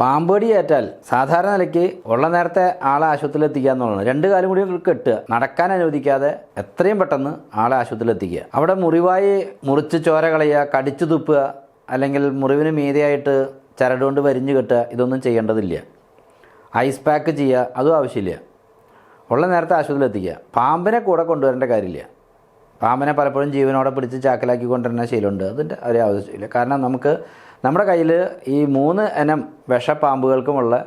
പാമ്പടി ഏറ്റാൽ സാധാരണ നിലയ്ക്ക് ഉള്ള നേരത്തെ ആളെ ആശുപത്രിയിൽ എത്തിക്കുക എന്നുള്ളതാണ്. രണ്ട് കാലം കൂടി കെട്ടുക നടക്കാൻ അനുവദിക്കാതെ എത്രയും പെട്ടെന്ന് ആളെ ആശുപത്രിയിൽ എത്തിക്കുക. അവിടെ മുറിവായി മുറിച്ച് ചോര കളയുക കടിച്ചു തുപ്പുക അല്ലെങ്കിൽ മുറിവിന് മീതെയായിട്ട് ചരടുകൊണ്ട് വരിഞ്ഞു കെട്ടുക ഇതൊന്നും ചെയ്യേണ്ടതില്ല. ഐസ് പാക്ക് ചെയ്യുക അതും ആവശ്യമില്ല. ഉള്ള നേരത്തെ ആശുപത്രിയിൽ എത്തിക്കുക. പാമ്പിനെ കൂടെ കൊണ്ടുവരേണ്ട കാര്യമില്ല. പാമ്പിനെ പലപ്പോഴും ജീവനോടെ പിടിച്ച് ചാക്കലാക്കി കൊണ്ടുവരുന്ന ശീലമുണ്ട്. അതിന്റെ ഒരു ആവശ്യമില്ല. കാരണം നമുക്ക് നമ്മുടെ കയ്യിൽ ഈ മൂന്ന് ഇനം വിഷപ്പാമ്പുകൾക്കുമുള്ള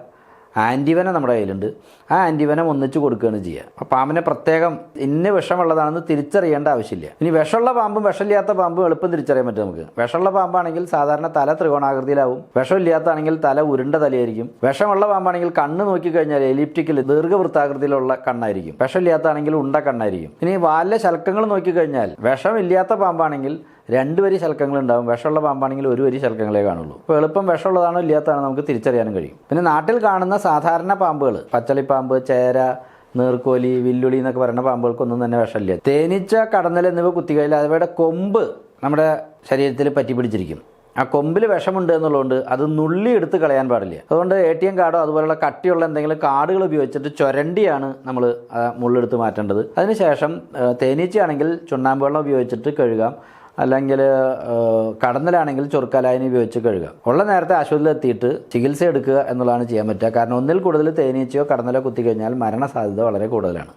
ആന്റിവനം നമ്മുടെ കയ്യിലുണ്ട്. ആ ആന്റിവനം ഒന്നിച്ച് കൊടുക്കുകയാണ് ചെയ്യുക. അപ്പോൾ പാമ്പിനെ പ്രത്യേകം ഇന്ന വിഷമുള്ളതാണെന്ന് തിരിച്ചറിയേണ്ട ആവശ്യമില്ല. ഇനി വിഷമുള്ള പാമ്പും വിഷമില്ലാത്ത പാമ്പും എളുപ്പം തിരിച്ചറിയാൻ പറ്റും നമുക്ക്. വിഷമുള്ള പാമ്പാണെങ്കിൽ സാധാരണ തല ത്രികോണാകൃതിയിലാവും. വിഷമില്ലാത്താണെങ്കിൽ തല ഉരുണ്ട തലയായിരിക്കും. വിഷമുള്ള പാമ്പാണെങ്കിൽ കണ്ണ് നോക്കിക്കഴിഞ്ഞാൽ എലിപ്റ്റിക്കൽ ദീർഘവൃത്താകൃതിയിലുള്ള കണ്ണായിരിക്കും. വിഷമില്ലാത്താണെങ്കിൽ ഉണ്ട കണ്ണായിരിക്കും. ഇനി വാലിലെ ശൽക്കങ്ങൾ നോക്കിക്കഴിഞ്ഞാൽ വിഷമില്ലാത്ത പാമ്പാണെങ്കിൽ രണ്ട് വരി ശൽക്കങ്ങൾ ഉണ്ടാവും വിഷമുള്ള പാമ്പാണെങ്കിൽ ഒരു വരി ശൽക്കങ്ങളെ കാണുള്ളൂ. അപ്പോൾ എളുപ്പം വിഷമുള്ളതാണോ ഇല്ലാത്തതാണോ നമുക്ക് തിരിച്ചറിയാനും കഴിയും. പിന്നെ നാട്ടിൽ കാണുന്ന സാധാരണ പാമ്പുകൾ പച്ചളിപ്പാമ്പ് ചേര നീർക്കോലി വില്ലുളി എന്നൊക്കെ പറയുന്ന പാമ്പുകൾക്കൊന്നും തന്നെ വിഷമില്ല. തേനീച്ച കടന്നൽ എന്നിവ കുത്തിക്കഴിഞ്ഞാൽ അവയുടെ കൊമ്പ് നമ്മുടെ ശരീരത്തിൽ പറ്റി പിടിച്ചിരിക്കും. ആ കൊമ്പിൽ വിഷമുണ്ട് എന്നുള്ളതുകൊണ്ട് അത് നുള്ളി എടുത്ത് കളയാൻ പാടില്ല. അതുകൊണ്ട് എ ടി എം കാർഡോ അതുപോലുള്ള കട്ടിയുള്ള എന്തെങ്കിലും കാർഡുകൾ ഉപയോഗിച്ചിട്ട് ചുരണ്ടിയാണ് നമ്മൾ മുള്ളെടുത്ത് മാറ്റേണ്ടത്. അതിനുശേഷം തേനീച്ചയാണെങ്കിൽ ചുണ്ണാമ്പ് വെള്ളം ഉപയോഗിച്ചിട്ട് കഴുകാം. അല്ലെങ്കിൽ കടന്നലാണെങ്കിൽ ചൊറുക്കലായനി ഉപയോഗിച്ച് കഴുകുക. ഉള്ള നേരത്തെ ആശുപത്രിയിൽ എത്തിയിട്ട് ചികിത്സ എടുക്കുക എന്നുള്ളതാണ് ചെയ്യാൻ പറ്റുക. കാരണം ഒന്നിൽ കൂടുതൽ തേനീച്ചയോ കടന്നലോ കുത്തിക്കഴിഞ്ഞാൽ മരണസാധ്യത വളരെ കൂടുതലാണ്.